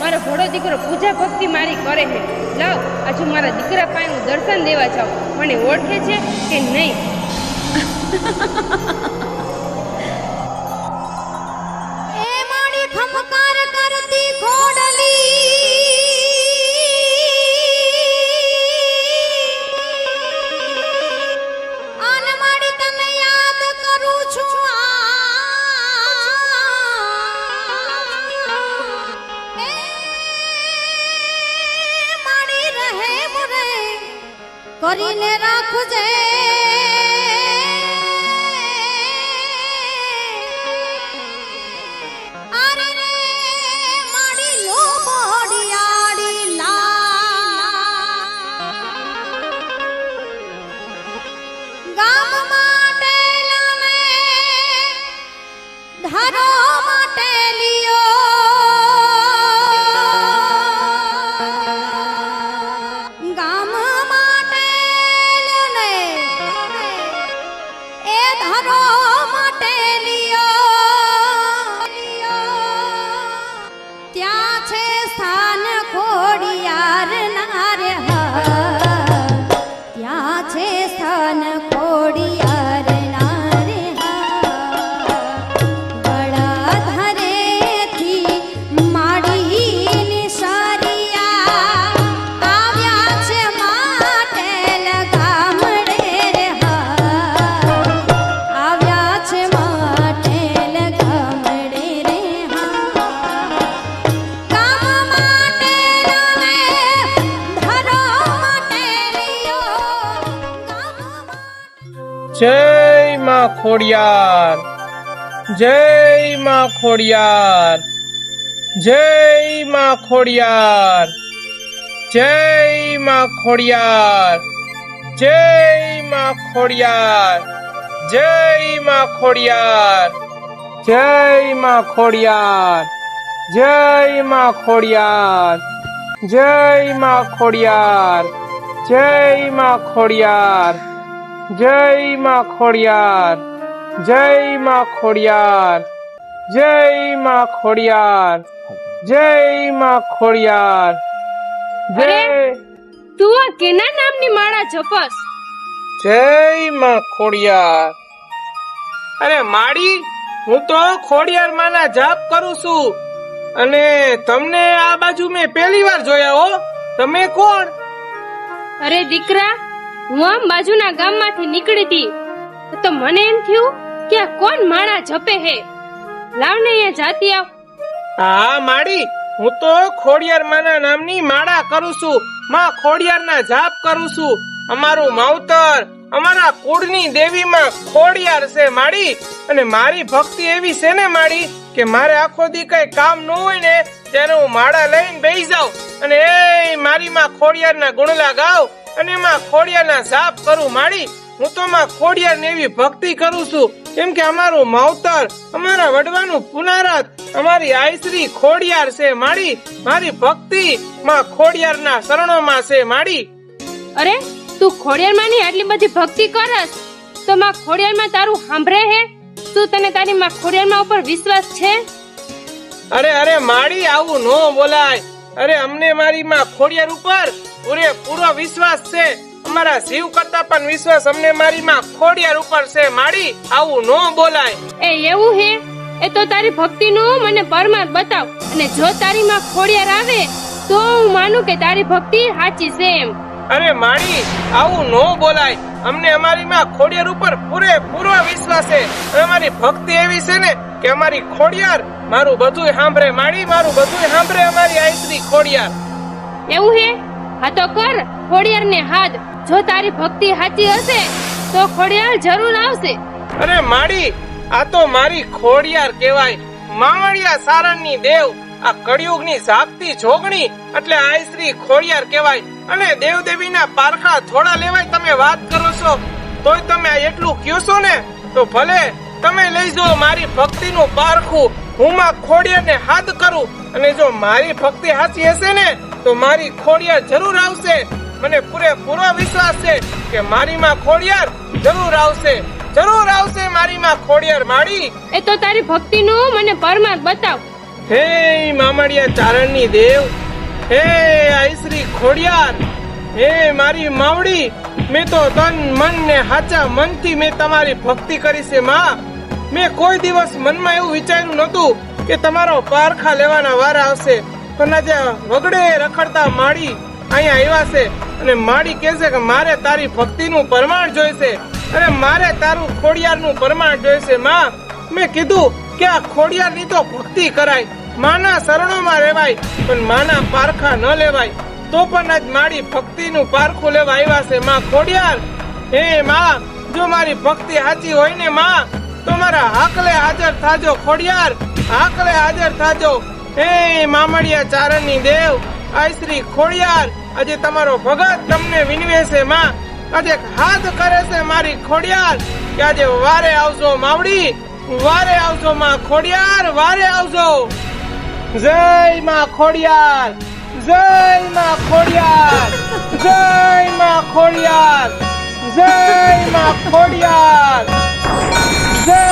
મારો ઘોડો દીકરો પૂજા ભક્તિ મારી કરે છે. લાવ, આજુ મારા દીકરા પાસે હું દર્શન દેવા જાઉં. મને ઓળખે છે કે નહીં? করিলে রাখু যে માં ખોડિયાર જય માં ખોડિયાર જય માં ખોડિયાર જય માં ખોડિયાર જય માં ખોડિયાર જય માં ખોડિયાર જય માં ખોડિયાર જય માં ખોડિયાર જય માં ખોડિયાર જય માં ખોડિયાર જય માં ખોડિયાર જય માં ખોડિયાર જય માં ખોડિયાર જય માં ખોડિયાર જય તું આ કેના નામની માળા જપસ જય માં ખોડિયાર. અરે માડી હું તો ખોડિયાર માના જાપ કરું છું. અને તમને આ બાજુ મેં પહેલી વાર જોયા હો. તમે કોણ? અરે દીકરા હું આમ બાજુના ગામમાંથી નીકળી હતી તો મને એમ થયું કે આ કોણ માળા જપે હે? લાવને અહીંયા જાતી આવ. હા, માડી, હું તો ખોડિયાર માના નામની માળા કરું છું. માં ખોડિયારના જાપ કરું છું. અમારું માવતર, અમારા કુળની દેવીમાં ખોડિયાર છે, માડી. અને મારી ભક્તિ એવી છે ને, માડી, કે મારે આખો દી કઈ કામ ન હોય ને, ત્યારે હું માળા લઈને બેસી જાઉં. અને એ મારી માં ખોડિયારના ગુણલા ગાવ અને માં ખોડિયારના જાપ કરું માડી હું તો માં ખોડિયાર ને એવી ભક્તિ કરું છું. કેમ કે અમારું માવતર અમારા વડવાનું પુનારત અમારી આઈશ્રી ખોડિયાર છે માડી મારી ભક્તિ માં ખોડિયારના શરણોમાં છે માડી અરે તું ખોડિયારમાંની આટલી બધી ભક્તિ કરસ? તો માં ખોડિયારમાં તારું સાંભળે હે? તું તને તારી માં ખોડિયારમાં ઉપર વિશ્વાસ છે? અરે અરે માડી આવું નો બોલાય. અરે અમને મારી માં ખોડિયાર ઉપર પૂરેપૂરો વિશ્વાસ છે. અમારા જીવ કરતા પણ વિશ્વાસ અમને મારી માં ખોડિયાર ઉપર છે. માડી આવું નો બોલાય. એ એવું હે? એ તો તારી ભક્તિનું મને પરમાર બતાવ. અને જો તારી માં ખોડિયાર આવે તો હું માનું કે તારી ભક્તિ સાચી છે એમ. અરે માડી આવું નો બોલાય. અમને અમારી માં ખોડિયાર ઉપર પૂરેપૂરો વિશ્વાસ છે. અમારી ભક્તિ એવી છે ને કે અમારી ખોડિયાર મારું બધું સાંભળે. માડી મારું બધું સાંભળે અમારી આઈશ્રી ખોડિયાર. એવું હે? હા તો કર ખોડિયાર ને હાથ. જો તારી ભક્તિ સાચી હશે, તો ખોડિયાર જરૂર આવશે. અરે માડી, આ તો મારી ખોડિયાર કહેવાય. માવડિયા સારણની દેવ, આ કળિયુગની જાગતી જોગણી એટલે આ શ્રી ખોડિયાર કહેવાય. અને દેવદેવીના પારખા થોડા લેવાય તમે વાત કરો છો. તોય તમે એટલું કયો છો ને? તો ભલે, તમે લઈ જાઓ મારી ભક્તિનું પારખું. હું માં ખોડિયાને હાથ કરું. અને જો મારી ભક્તિ સાચી હશે ને તો મારી ખોડિયાર જરૂર આવશે. મને પૂરેપૂરો વિશ્વાસ છે કે મારી માં ખોડિયાર જરૂર આવશે. જરૂર આવશે મારી માં ખોડિયાર માડી એ તો તારી ભક્તિનું મને પરમાર બતાવ. હે મામડિયા ચારણની દેવ હે આઈશ્રી ખોડિયાર હે મારી માવડી મેં તો તન મન ને હાચા મનથી મેં તમારી ભક્તિ કરી છે માં. મેં કોઈ દિવસ મનમાં એવું વિચાર્યું નહોતું કે તમારો પારખા લેવાના વાર આવશે. પણ જે વગડે રખડતા માડી અહીંયા આવ્યા છે અને માડી કહે છે કે મારે તારી ભક્તિનું પ્રમાણ જોઈશે અને મારે તારું ખોડિયારનું પ્રમાણ જોઈશે. માં, મેં કીધું કે આ ખોડિયારની તો ભક્તિ કરાય. માના શરણોમાં રહેવાય, પણ માના પારખા ન લેવાય. તો પણ આજ મારી ભક્તિનું પારખું લેવા આવ્યા છે. માં, ખોડિયાર, હે માં, જો મારી ભક્તિ સાચી હોય ને, માં, તો મારા હાકલે હાજર થાજો ખોડિયાર. હાકલે હાજર થાજો હે મામડિયા ચારણની દેવ આઈ શ્રી ખોડિયાર, આજે તમારો ભગત તમને વિનવે છે માં. આજે હાથ કરે છે મારી ખોડિયાર, કે આજે વારે આવજો માવડી, વારે આવજો માં ખોડિયાર, વારે આવજો. જય માં ખોડિયાર, જય માં ખોડિયાર, જય માં ખોડિયાર, જય માં ખોડિયાર, જય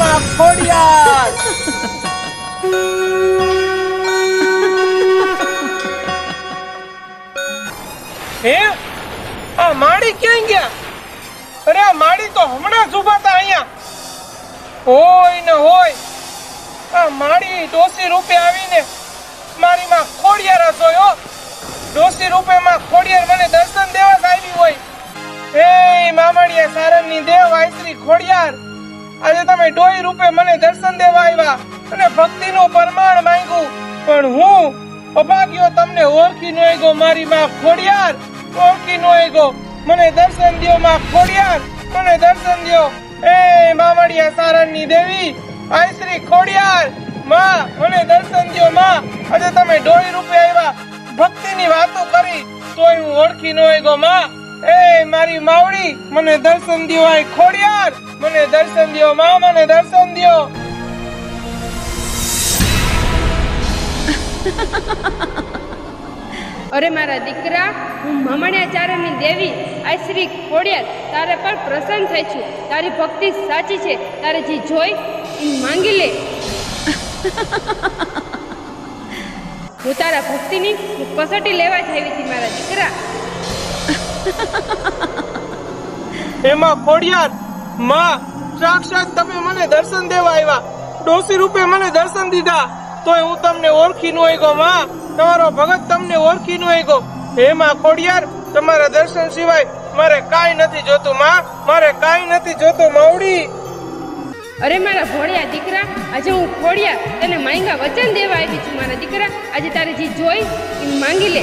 માં ખોડિયાર. હે? આ માડી ક્યાં ગયા? અરે, આ માડી તો હમણાં જ ઊભા હતા અહીંયા. હોય ને હોય. આ માડી ડોસી રૂપે આવીને મારી માં ખોડિયાર જોયો ડોસી રૂપે માં ખોડિયાર મને દર્શન દેવા જ આવી હોય. હે મામડિયા સારણની દેવ આઈશ્રી ખોડિયાર. આજે તમે ડોઈ રૂપે મને દર્શન દેવા આવ્યા અને ભક્તિનું પ્રમાણ માંગ્યું. પણ હું અભાગ્યો તમને ઓળખી નો ગયો મારી માં ખોડિયાર. ઓળખી નો ગયો મને દર્શન દ્યો માં ખોડિયાર. મને દર્શન દિયો. એ મામડિયા સારણની દેવી. આઈશ્રી ખોડિયાર. માં, મને દર્શન દ્યો માં. આજે તમે ડોળી રૂપે આવ્યા ભક્તિની વાતો કરી. તોય હું ઓળખી નો ગયો માં. એ મારી માવડી, મને દર્શન દ્યો આય ખોડિયાર. મને દર્શન દ્યો માં, મને દર્શન દ્યો. અરે મારા દીકરા, હું મમણ્યાચાર્યની દેવી આ શ્રી ખોડિયાર, તારે પર પ્રસન્ન થઈ છું. તારી ભક્તિ સાચી છે. તારે જે જોઈ, એ માંગી લે. હું તારા ભક્તિની કસોટી લેવા જ આવી મારા દીકરા. એમાં ખોડિયાર, માં, સાક્ષાત તમે મને દર્શન દેવા આવ્યા. ડોસી રૂપે મને દર્શન દીધા. તોય હું તમને ઓળખી નો ગયો માં. તમારો ભગત તમને ઓળખી નો ગયો હે માં ખોડિયાર તમારા દર્શન સિવાય મારે કાંઈ નથી જોતું માં મારે કાંઈ નથી જોતું માવડી. અરે મારા ભોળિયા દીકરા આજે હું ખોડિયા તને માંગા વચન દેવા આવી છું મારા દીકરા. આજે તારે જે જોઈ એ માંગી લે.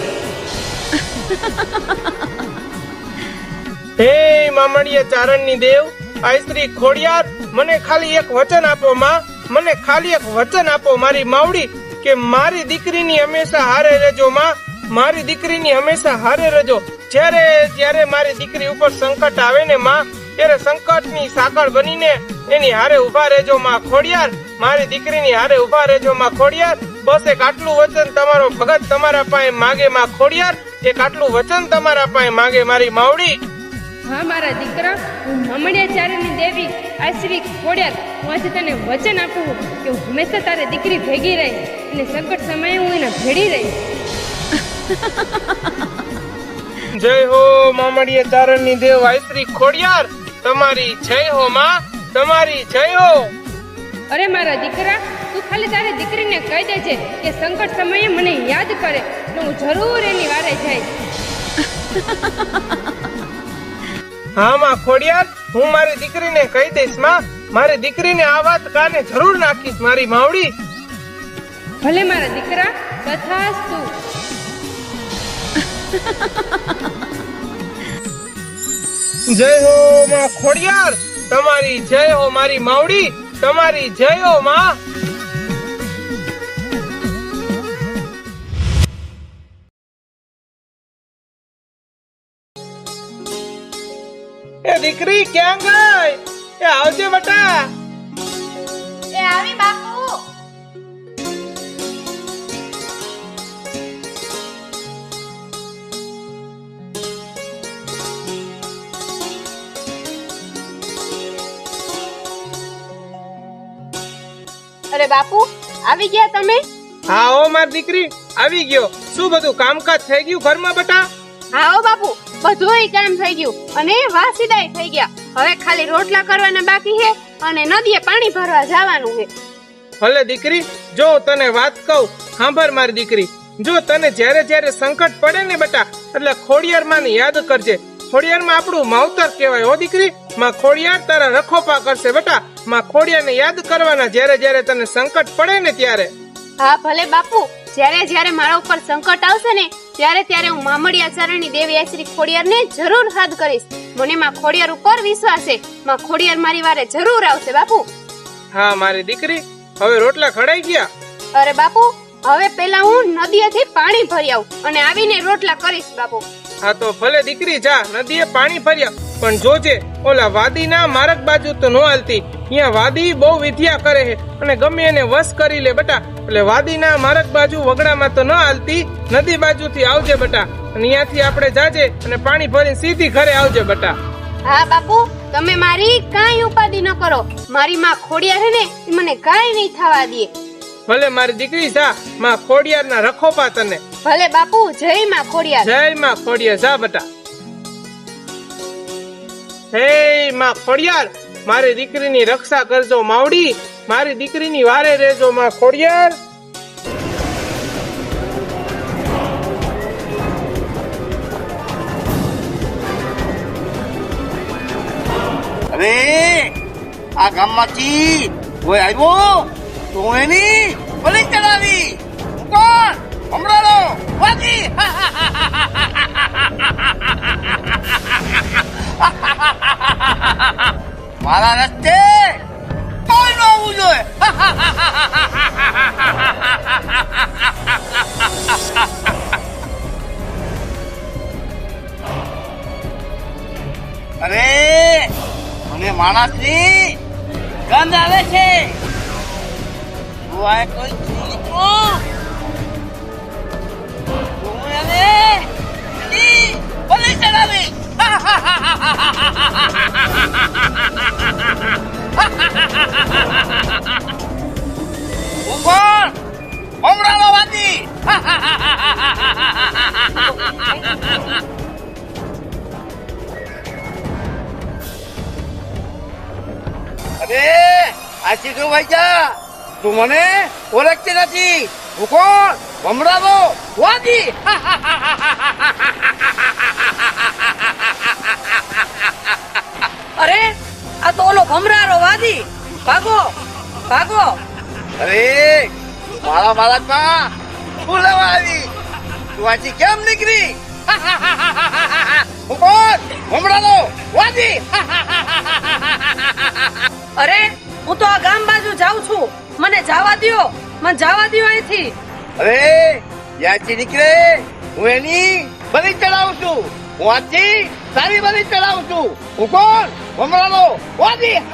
હે મામડિયા ચારણની દેવ આઈશ્રી ખોડિયાર મને ખાલી એક વચન આપો માં મને ખાલી એક વચન આપો મારી માવડી. કે મારી દીકરીની હંમેશા હારે રહેજો, માં. મારી દીકરીની હંમેશા હારે રહેજો. જ્યારે જ્યારે મારી દીકરી ઉપર સંકટ આવે ને, માં, ત્યારે સંકટની સાંકળ બનીને એની હારે ઊભા રહેજો, માં. ખોડિયાર, મારી દીકરીની હારે ઊભા રહેજો, માં. ખોડિયાર, બસ એક આટલું વચન તમારો ભગત તમારા પાસે માગે, માં. ખોડિયાર, એક આટલું વચન તમારા પાસે માગે, મારી માવડી. હા મારા દીકરા હું મમણ્યાચાર્યની દેવી આશ્રી ખોડિયાર હું આજે તને વચન આપું કે હું હંમેશા તારે દીકરી ભેગી રહી અને સંકટ સમયે હું એને ભેડી રહી. જય હો મામડિયા ચારણની દેવ આશ્રી ખોડિયાર. તમારી જય હો માં. તમારી જય હો. અરે મારા દીકરા તું ખાલી તારી દીકરીને કહી દેજે કે સંકટ સમયે મને યાદ કરે તો હું જરૂર એની વારે જઈશ. હા માં ખોડિયાર હું મારી દીકરીને કહી દઈશમાં. મારી દીકરીને આ વાત કાને જરૂર નાખીશ મારી માવડી. ભલે મારા દીકરા તથાસ્તુ જય હો માં ખોડિયાર. તમારી જય હો મારી માવડી. તમારી જય હો માં. દીકરી ક્યાં ગઈ? એ આવજે બટા. એ આવી બાપુ. અરે બાપુ આવી ગયા તમે? હા ઓ મારી દીકરી આવી ગયો. શું બધું કામકાજ થઈ ગયું ઘરમાં બટા? હા ઓ બાપુ. બધુંય કામ થઈ ગયું. અને વાસીદાય થઈ ગયા. હવે ખાલી રોટલા કરવાના બાકી છે અને નદીએ પાણી ભરવા જવાનું છે. ભલે દીકરી જો તને વાત કહું સાંભળ મારી દીકરી. જો તને જ્યારે જ્યારે સંકટ પડે ને બેટા એટલે ખોડિયાર માને યાદ કરજે. ખોડિયાર માં આપણું માવતર કહેવાય હો દીકરી? માં ખોડિયાર તારા રખોપા કરશે બેટા. માં ખોડિયારને યાદ કરવાના જ્યારે જ્યારે તને સંકટ પડે ને ત્યારે. હા ભલે બાપુ. જ્યારે જ્યારે મારા ઉપર સંકટ આવશે ને ત્યારે ત્યારે હું મામડી આચાર્યની દેવી શ્રી ખોડિયારને જરૂર હાથ કરીશ. મને માં ખોડિયાર ઉપર વિશ્વાસ છે. માં ખોડિયાર મારી વારે જરૂર આવશે બાપુ. હા મારી દીકરી હવે રોટલા ખડાઈ ગયા. અરે બાપુ હવે પેલા હું નદીએથી પાણી ભરી આવું અને આવીને રોટલા કરીશ બાપુ. હા તો ભલે દીકરી જા નદીએ પાણી ભર્યા પણ જોજે ઓલા વાદીના માર્ગ બાજુ તો નો હાલતી. અહીંયા વાદી બહુ વિદ્યા કરે છે અને ગમે એને વશ કરી લે બટા. એટલે વાદીના માર્ગ બાજુ વગડામાં તો ન હાલતી નદી બાજુથી આવજે બટા. અને અહીંયાથી આપણે જાજે અને પાણી ભરીને સીધી ઘરે આવજે બટા. હા બાપુ તમે મારી કાંઈ ઉપાધિ ન કરો. મારી માં ખોડિયાર હે ને મને કાંઈ નહીં થવા દે. ભલે મારી દીકરી જા માં ખોડિયારના રખોપા તને. ભલે બાપુ જય માં ખોડિયા જય માં ખોડિયા જા બેટા. હે માં ખોડિયાર. મારી દીકરીની રક્ષા કરજો માવડી. મારી દીકરીની વારે રહેજો માં ખોડિયાર. અરે આ ગામમાંથી કોઈ આવ્યો? તો એની બલી ચડાવી. કોણ હમણાં વાજી મારા રસ્તે કોઈ ન આવવું જોઈએ. અરે, મને માણસની ગંધ આવે છે. તું આ કોઈ બલી ચડાવી કોણ હમણાં વાદી અરે, આ ચીકણું ભાઈ જા. તું મને ઓળખતી નથી. હું કોણ ભમરાવો વાગી! અરે, આ તો ઓલો ભમરારો વાદી ભાગો ભાગો! અરે, મારા બાળકમાં શું લેવા આવી. તું આજી કેમ નીકળી? કોણ? ભમરાવો વાદી અરે, હું તો આ ગામ બાજુ જાઉં છું. મને જવા દ્યો, મને જવા દ્યો અહીંથી. અરે યાચી નીકળે હું એની બલી ચડાવું છું. હું આજથી સારી બલી ચડાવું છું. હું કોણ? ભમરાનો વાદી.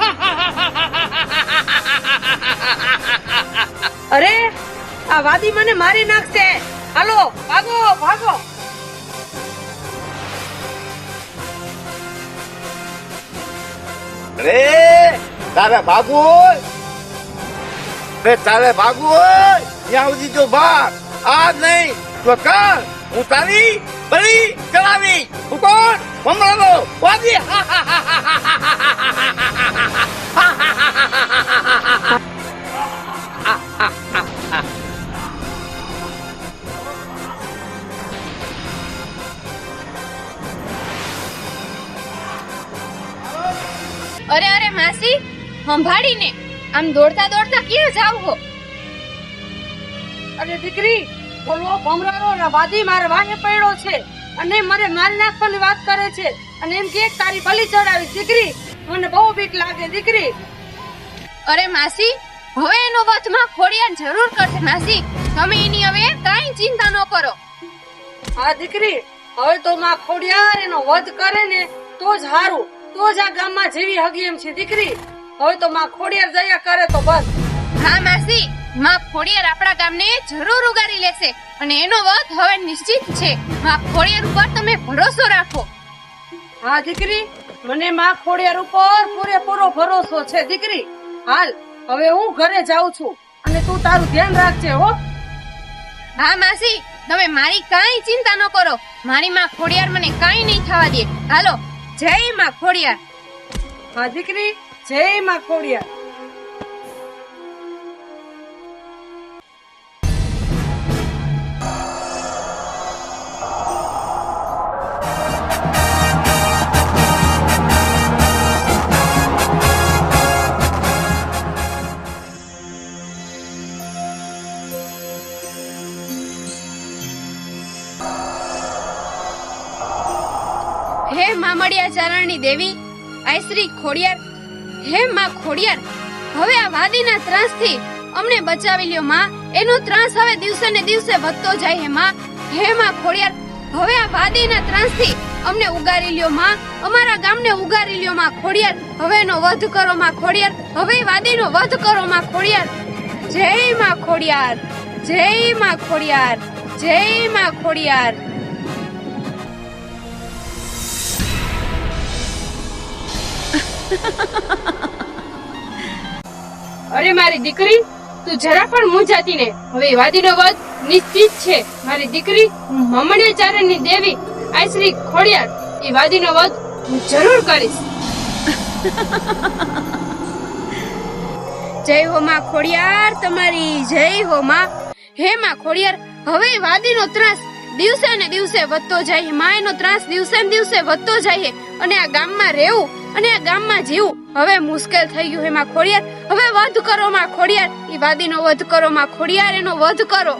અરે આ વાદી મને મારી નાખશે. હાલો ભાગો ભાગો. અરે તારે ભાગવું તારે ભાગવું હોય? ત્યાં સુધી તો બાપ આ નહીં, તો કાલ હું તારી બળી ચડાવી. હું કોણ? મમરાનો વાદી અરે અરે, માસી, સંભાળીને. આમ દોડતા દોડતા ક્યાં જાવ હો? દીકરી બોલો ભમરારો ને વાદી મારે વાહે પડ્યો છે. અને મને મારી નાખવાની વાત કરે છે. અને એમ કે તારી બલી ચડાવી દીકરી. મને બહુ બીક લાગે દીકરી. અરે માસી હવે એનો વચમાં ખોડિયાર જરૂર કરશે માસી. તમે એની હવે કાંઈ ચિંતા ન કરો. હા દીકરી. હવે તો માં ખોડિયાર એનો વધ કરે ને તો જ હારું. તો જ આ ગામમાં જેવી હગી એમ છે દીકરી. હવે તો માં ખોડિયાર જયા કરે તો બસ. હા માસી. માં ખોડિયાર આપણા ગામને જરૂર ઉગારી લેશે અને એનો વધ હવે નિશ્ચિત છે. માં ખોડિયાર ઉપર તમે ભરોસો રાખો. હા દીકરી. મને માં ખોડિયાર ઉપર પૂરેપૂરો ભરોસો છે દીકરી. હાલ હવે હું ઘરે જાઉં છું અને તું તારું ધ્યાન રાખજે હો. હા માસી. તમે મારી કાંઈ ચિંતા ન કરો. મારી માં ખોડિયાર મને કાંઈ નહીં થવા દે. હાલો જય માં ખોડિયાર. હા દીકરી. જય માં ખોડિયાર. મામડિયા ચારણની દેવી આયશ્રી ખોડિયાર, હે માં ખોડિયાર, હવે આ વાદીના ત્રાસથી અમને બચાવી લ્યો માં. એનો ત્રાસ હવે દિવસે ને દિવસે વધતો જાય હે માં. હે માં ખોડિયાર, હવે આ વાદીના ત્રાસથી અમને ઉગારી લ્યો માં. અમારા ગામને ઉગારી લ્યો માં ખોડિયાર. હવે એનો વધ કરો માં ખોડિયાર. હવે વાદીનો વધ કરો માં ખોડિયાર. જય માં ખોડિયાર. જય માં ખોડિયાર. જય માં ખોડિયાર. અરે મારી દીકરી, તું જરા પણ મૂંઝાતી ને હવે વાદીનો વધ નિશ્ચિત છે. મારી દીકરી મમણ્યાચાર્યની દેવી આશ્રી ખોડિયાર. એ વાદીનો વધ હું જરૂર કરીશ. જય હો માં ખોડિયાર, તમારી જય હો માં. હે માં ખોડિયાર, હવે વાદીનો ત્રાસ દિવસે ને દિવસે વધતો જાય છે. માં એનો ત્રાસ દિવસે ને દિવસે વધતો જાય અને આ ગામમાં રહેવું અને આ ગામમાં જીવું. હવે મુશ્કેલ થઈ ગયું એમાં ખોડિયાર. હવે વધ કરો માં ખોડિયાર. એ વાદીનો વધ કરો માં ખોડિયાર એનો વધ કરો.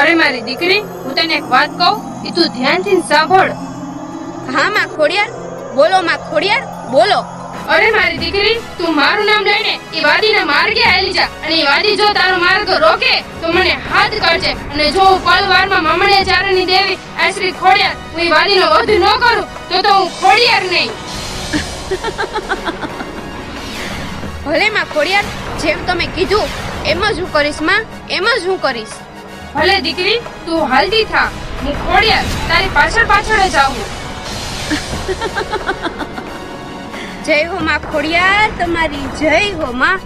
અરે મારી દીકરી હું તને એક વાત કહું એ તું ધ્યાનથી સાંભળ. હા માં ખોડિયાર. બોલો માં ખોડિયાર બોલો. અરે મારી દીકરી તું મારું નામ લઈને એ વાદીના માર્ગે હાલી જા. અને એ વાદી જો તારો માર્ગ રોકે તો મને હાથ કરજે અને જો હું પલવારમાં પળવારમાં ચારની દેવી આ શ્રી ખોડિયાર હું એ વાદીનો વધ ન કરું તો તો હું ખોડિયાર નહીં. ભલે માં ખોડિયાર, જેમ તમે કીધું, એમ જ હું કરીશ, માં, એમ જ હું કરીશ. ભલે દીકરી, તું હાલતી થા, હું ખોડિયાર, તારી પાછળ પાછળ જ આવું. જય હો, માં ખોડિયાર, તમારી જય હો, માં.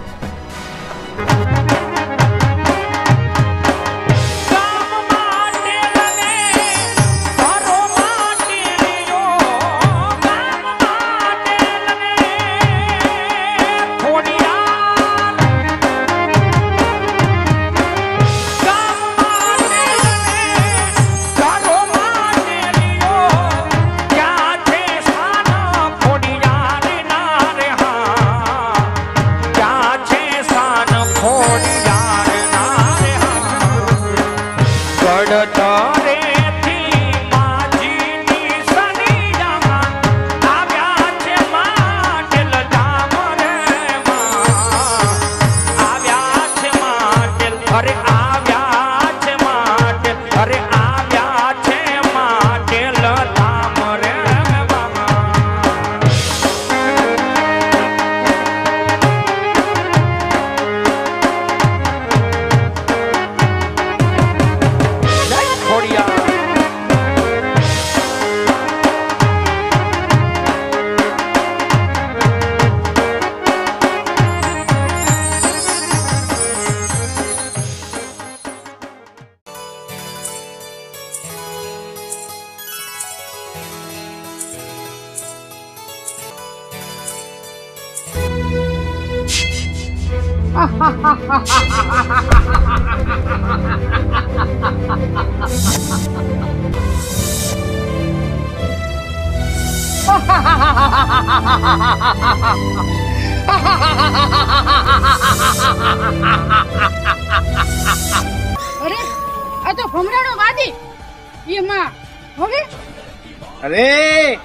અરે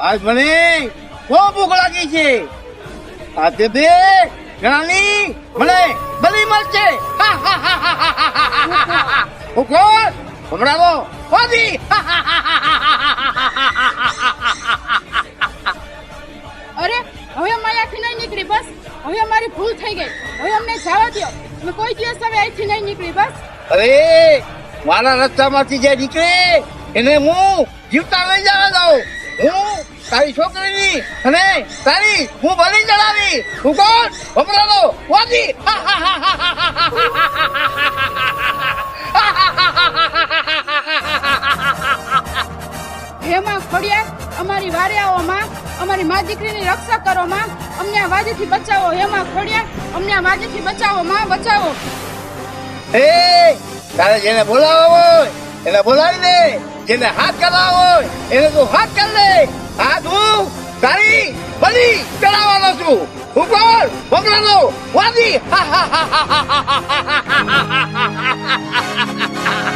આજ મને બહુ ભૂખ લાગી છે આજે તે દે ઘણાની મને બલી મળશે હું કોણ ભમરાનો વાદી અરે હવે માયાથી નહીં નીકળી બસ હવે અમારી ભૂલ થઈ ગઈ હવે અમને જવા દો અમે કોઈ દિવસ હવે અહીંથી નહીં નીકળી બસ અરે મારા રસ્તામાંથી જે નીકળે એને હું જીવતા લઈ જવા દઉં હું તારી છોકરીની અને તારી હું ભલી ચડાવી હું કોણ ભમરાનો વાજી હેમાં માં અમારી વારિયાઓમાં અમારી મા દીકરીની રક્ષા કરો માં અમને આ વાજીથી બચાવો હેમાં માં અમને આ વાજીથી બચાવો માં બચાવો એ તારે જેને બોલાવો હોય એને બોલાવી દે જેને હાથ કરવા હોય, એને તું હાથ કર લે. હાથ હું તારી બલી ચડાવવાનો છું. હું કોણ હા વાદી.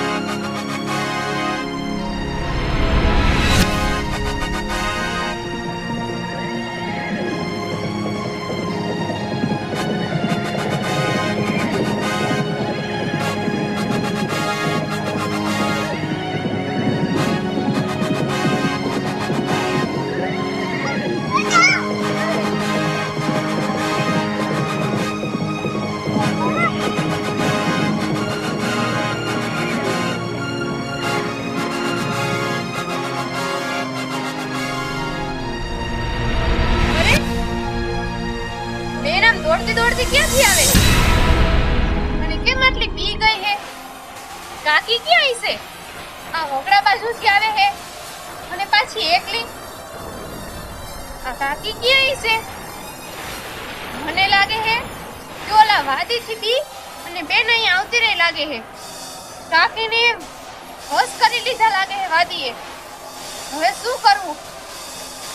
વાદીથી બી અને બેન અહીંયા આવતી રહી લાગે હે કાકીને હોશ કરી લીધા લાગે હે વાદીએ. હવે શું કરવું?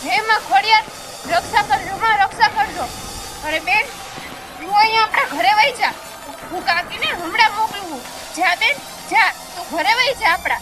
હે માં ખોડિયાર રક્ષા કરજો માં રક્ષા કરજો. અરે બેન, તું અહીંયા આપણા ઘરે વહી જા. હું કાકીને હમણાં મોકલું જા બેન, જા. તું ઘરે વહી જા આપણા.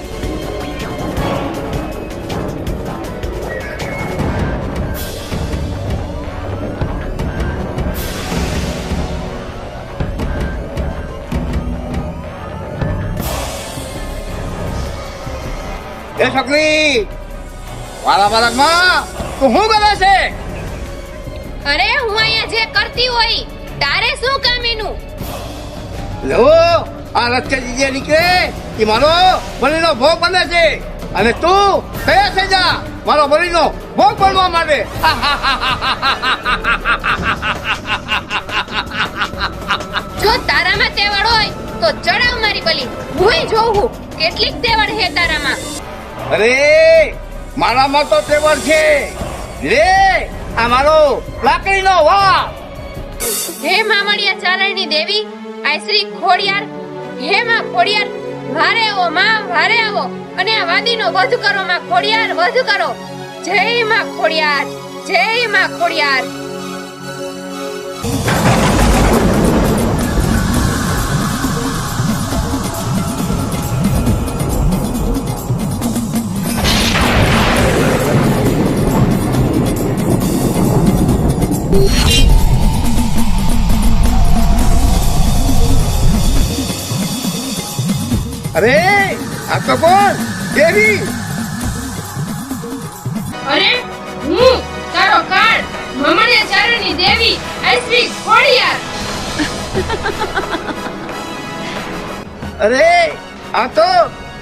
એ છોકરી વાલા બાળકમાં તું શું કરે છે? અરે હું અહીંયા જે કરતી હોય તારે શું કામ એનું? લો આ રસ્તેથી જે નીકળે એ મારો બલીનો ભોગ બને છે. અને તું કયા છે જા મારો બલીનો ભોગ બનવા માટે. જો તારામાં તેવડ હોય તો ચડાવ મારી બલી. હું જોઉં કેટલીક તેવડ હે તારામાં. અરે, મારામાં તો તેવર છે. લે આ મારો લાકડીનો વા હે મામડિયા ચારણની દેવી આશ્રી ખોડિયાર, હે માં ખોડિયાર વારે આવો, માં વારે આવો, અને આ વાદીનો વધ કરો, માં ખોડિયાર, વધ કરો. જય માં ખોડિયાર, જય માં ખોડિયાર. અરે આ તો કોણ દેવી. અરે હું તારો કાળ મમણિયા ચારણની દેવી આશ્રી ખોડિયાર. અરે આ તો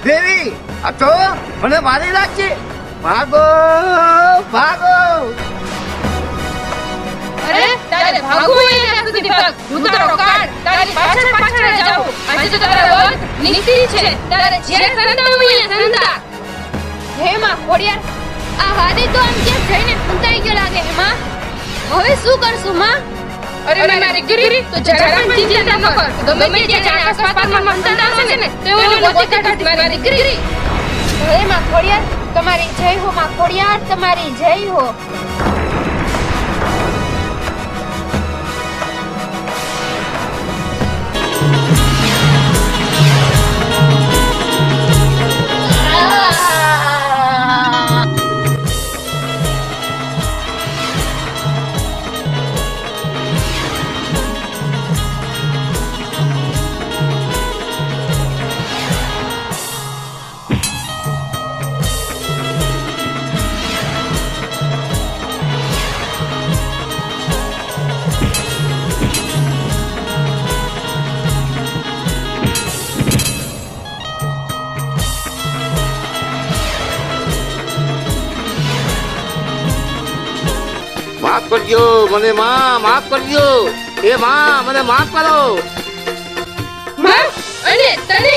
દેવી આ તો મને મારી નાખશે ભાગો ભાગો. અરે તારે ભાગવું એ નથી દીપક હું તારો તારી પાછળ પાછળ જાઉં આજે તો તારા વધ નીતિ છે. તારે જે સંતાવું અહીંયા સંતા હે માં ખોડિયાર. આ વાદી તો આમ કે જઈને ફૂંકાઈ ગયો લાગે હે માં હવે શું કરશું માં? અરે મારી ગીરી તો જરા પણ ચિંતા ન કર. ગમે તે આકાશ પાતાળમાં મંતન આવશે ને તેઓને ગોતી કાઢી મારી ગીરી હે માં ખોડિયાર તમારી જય હો માં. ખોડિયાર તમારી જય હો. કરજો મને માં માફ કરજો એ માં મને માફ કરો. માં અને તને.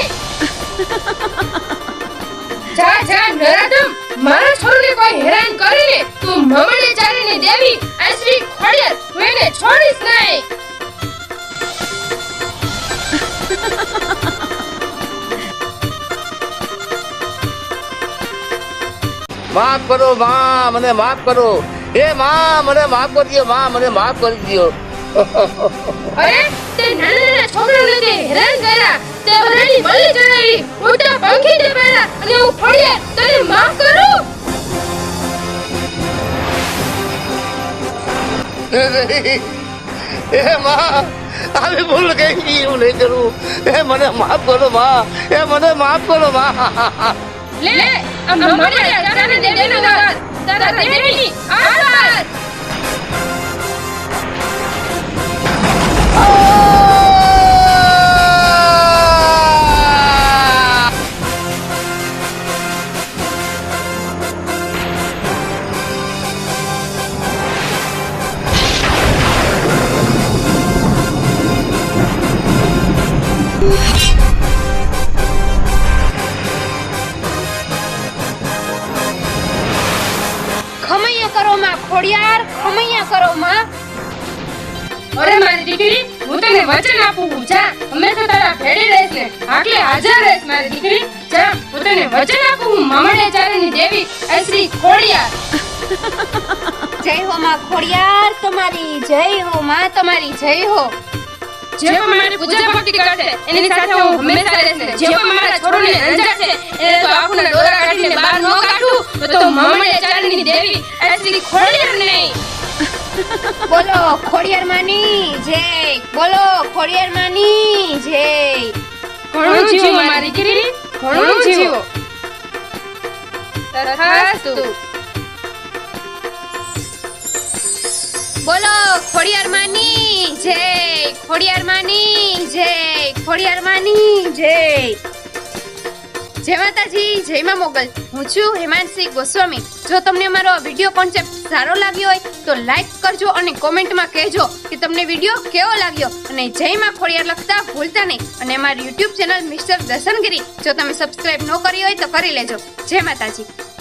જા જા નરાધમ. મારા છોરને કોઈ હેરાન કરીને તું મમણે ચારીને દેવી આશ્રી ખોડિયાર હું એને છોડીશ નહીં. માફ કરો માં મને માફ કરો. એ માં મને માફ કરજો માં મને માફ કરી દો અરે તે નાના નાના છોકરાને તે હેરાન કર્યા. તે બધાની બલી ચડાવી મોટા પંખી તે અને હું ફળીએ તને માફ કરું? એ માં આવી ભૂલ કઈ ગઈ નહીં કરું. એ મને માફ કરો માં. એ મને માફ કરો માં. લે દેવીનો તારા દેવીની આરપાર ખમૈયા તમારી જય હો. જે પણ મારી પૂજા ભક્તિ કરશે એની સાથે હું હંમેશા રહેશે. જે પણ મારા છોડને અંજાશે એને તો આંખોના ડોરા કાઢીને બહાર ન કાઢું તો મમણે ચારની દેવી આશ્રી ખોડિયાર નહીં બોલો ખોડિયાર માની જય. બોલો ખોડિયાર માની જય. ઘણું જીવો મારી દીકરી ઘણું જીવો. તથાસ્તુ. બોલો, ખોડિયાર માની, જય, ખોડિયાર માની, જય, ખોડિયાર માની, જય. જય માતાજી જય માં મોગલ. હું છું હેમાંશી ગોસ્વામી. જો તમને અમારો વીડિયો કોન્સેપ્ટ સારો લાગ્યો હોય, તો લાઈક કરજો અને કોમેન્ટમાં કહેજો કે તમને વીડિયો કેવો લાગ્યો. અને જય માં ખોડિયાર લખતા ભૂલતા નહીં. અને અમારી યુટ્યુબ ચેનલ મિસ્ટર દર્શનગીરી, જો તમે સબસ્ક્રાઇબ ન કરી હોય તો કરી લેજો. જય માતાજી.